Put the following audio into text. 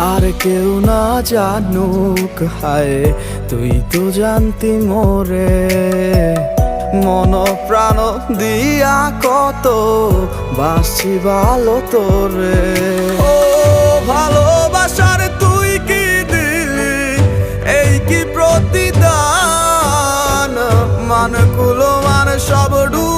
আর কেউ না জানুক, হায়, তুই তো জানতি মোরে। মন প্রাণ দিয়া কত বাসি ভালো তোরে। ও ভালোবাসার তুই কি দিলি? এই কি প্রতিদান? মান কুলো মান সব ডু